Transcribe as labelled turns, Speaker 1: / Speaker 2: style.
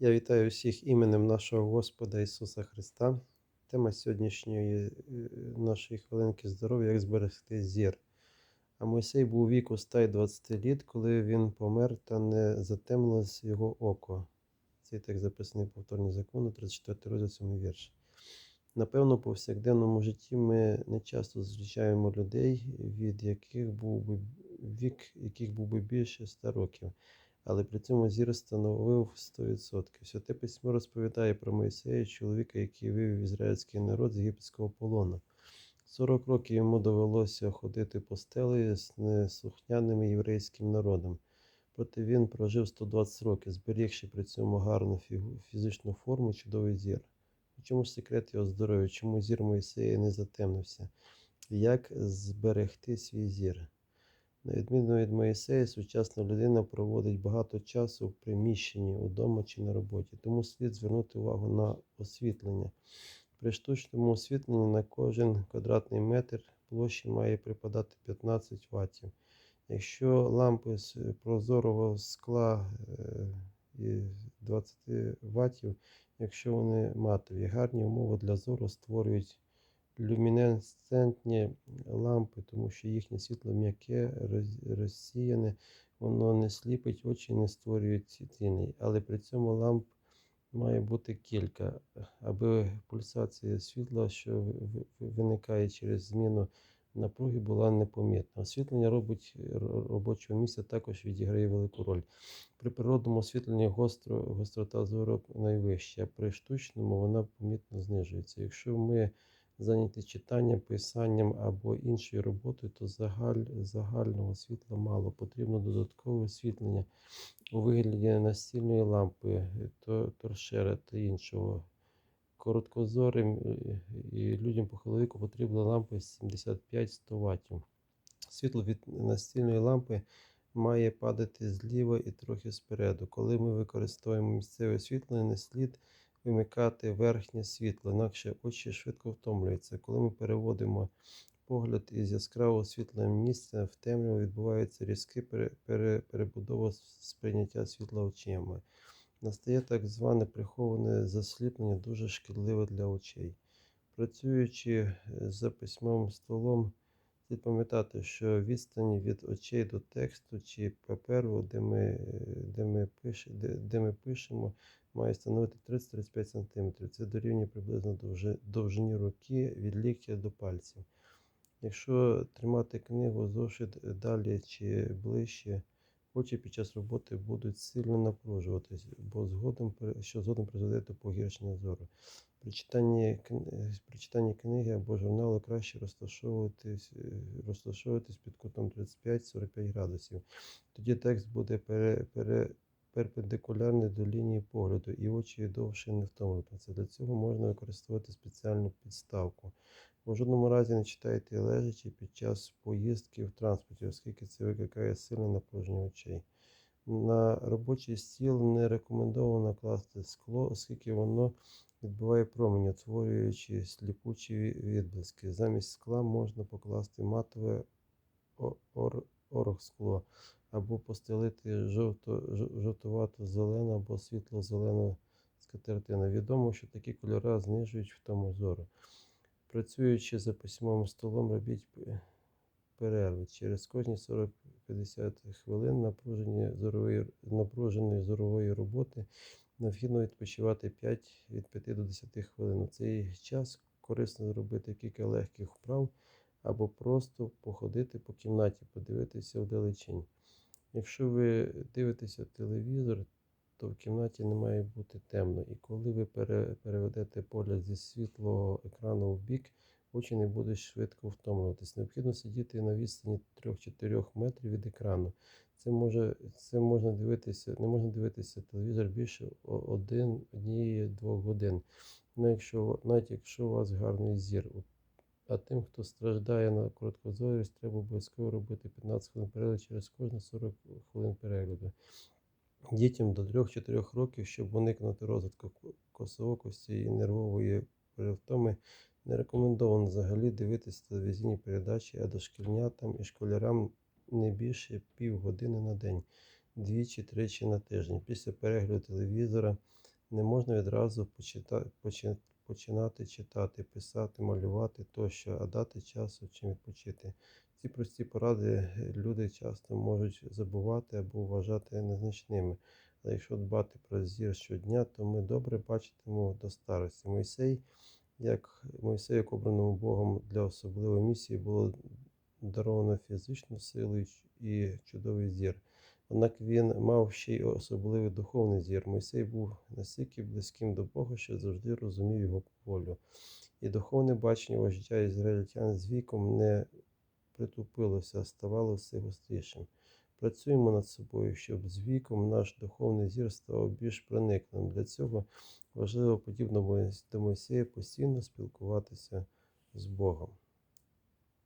Speaker 1: Я вітаю всіх іменем нашого Господа Ісуса Христа. Тема сьогоднішньої е, нашої хвилинки здоров'я як зберегти зір. А Мойсей був віку 120 літ, коли він помер та не затемнилось його око. Цей текст записаний в повторні закону, 34 розділ 7 вірш. Напевно, у повсякденному житті ми не часто зустрічаємо людей, від яких був би вік, яких був би більше 100 років але при цьому зір становив 100%. Святе письмо розповідає про Моїсея, чоловіка, який вивів ізраїльський народ з єгипетського полону. 40 років йому довелося ходити по стелі з неслухняним єврейським народом. Проте він прожив 120 років, зберігши при цьому гарну фізичну форму, чудовий зір. У чому ж секрет його здоров'я? Чому зір Моїсея не затемнився? Як зберегти свій зір? На відміну від Моїсея, сучасна людина проводить багато часу в приміщенні, удома чи на роботі, тому слід звернути увагу на освітлення. При штучному освітленні на кожен квадратний метр площі має припадати 15 Вт. Якщо лампи з прозорого скла е, і 20 Вт, якщо вони матові, гарні умови для зору створюють люмінесцентні лампи, тому що їхнє світло м'яке, розсіяне, воно не сліпить очі, не створює тіни. Але при цьому ламп має бути кілька, аби пульсація світла, що виникає через зміну напруги, була непомітна. Освітлення робить робочого місця також відіграє велику роль. При природному освітленні гостро, гострота зору найвища, при штучному вона помітно знижується. Якщо ми зайняті читанням, писанням або іншою роботою, то загаль, загального світла мало. Потрібно додаткове освітлення у вигляді настільної лампи, торшера та іншого. Короткозорим е, і людям похилого віку потрібна лампа 75-100 Вт. Світло від настільної лампи має падати зліва і трохи спереду. Коли ми використовуємо місцеве освітлення, не слід вимикати верхнє світло, інакше очі швидко втомлюються. Коли ми переводимо погляд із яскравого світла місця в темряву, відбувається різке перебудова сприйняття світла очима. Настає так зване приховане засліплення, дуже шкідливе для очей. Працюючи за письмовим столом, слід пам'ятати, що відстані від очей до тексту чи паперу, де ми де ми, пише, де, де ми пишемо, має становити 30-35 см. Це дорівнює приблизно довжині руки від ліктя до пальців. Якщо тримати книгу зошит далі чи ближче, очі під час роботи будуть сильно напружуватись, бо згодом, що згодом призведе до погіршення зору. При читанні, при читанні книги або журналу краще розташовуватись розташовуватись під кутом 35-45 градусів. Тоді текст буде пере, пере, перпендикулярний до лінії погляду, і очі довше не втомлюються. Для цього можна використовувати спеціальну підставку. У жодному разі не читайте лежачи під час поїздки в транспорті, оскільки це викликає сильне напруження очей. На робочий стіл не рекомендовано класти скло, оскільки воно відбиває промені, утворюючи сліпучі відблиски. Замість скла можна покласти матове оргскло або постелити жовтувато зелену або світло-зелену скатертину. Відомо, що такі кольори знижують втому зору. Працюючи за письмовим столом, робіть перерви. Через кожні 40-50 хвилин напруженої зорової, роботи необхідно відпочивати 5 від 5 до 10 хвилин. У цей час корисно зробити кілька легких вправ або просто походити по кімнаті, подивитися вдалечінь. Якщо ви дивитеся телевізор, то в кімнаті не має бути темно. І коли ви переведете погляд зі світлого екрану в бік, очі не будуть швидко втомлюватись. Необхідно сидіти на відстані 3-4 метрів від екрану. Це може, це можна дивитися, не можна дивитися телевізор більше 1-2 годин. Навіть якщо, навіть якщо у вас гарний зір. А тим, хто страждає на короткозорість, треба обов'язково робити 15 хвилин перегляду через кожні 40 хвилин перегляду. Дітям до 3-4 років, щоб уникнути розвитку косоокості і нервової перевтоми, не рекомендовано взагалі дивитися телевізійні передачі, а дошкільнятам і школярам не більше півгодини на день, двічі-тричі на тиждень. Після перегляду телевізора Не можна відразу почита- почи- починати читати, писати, малювати тощо, а дати часу чим відпочити. Ці прості поради е, люди часто можуть забувати або вважати незначними. Але якщо дбати про зір щодня, то ми добре бачитимемо до старості. Мойсей, як Мойсею, як обраному Богом для особливої місії, було даровано фізичну силу і чудовий зір. Однак він мав ще й особливий духовний зір. Мойсей був настільки близьким до Бога, що завжди розумів його волю. І духовне бачення його життя ізраїльтян з віком не притупилося, а ставало все гострішим. Працюємо над собою, щоб з віком наш духовний зір став більш проникним. Для цього важливо, подібно до Мойсея, постійно спілкуватися з Богом.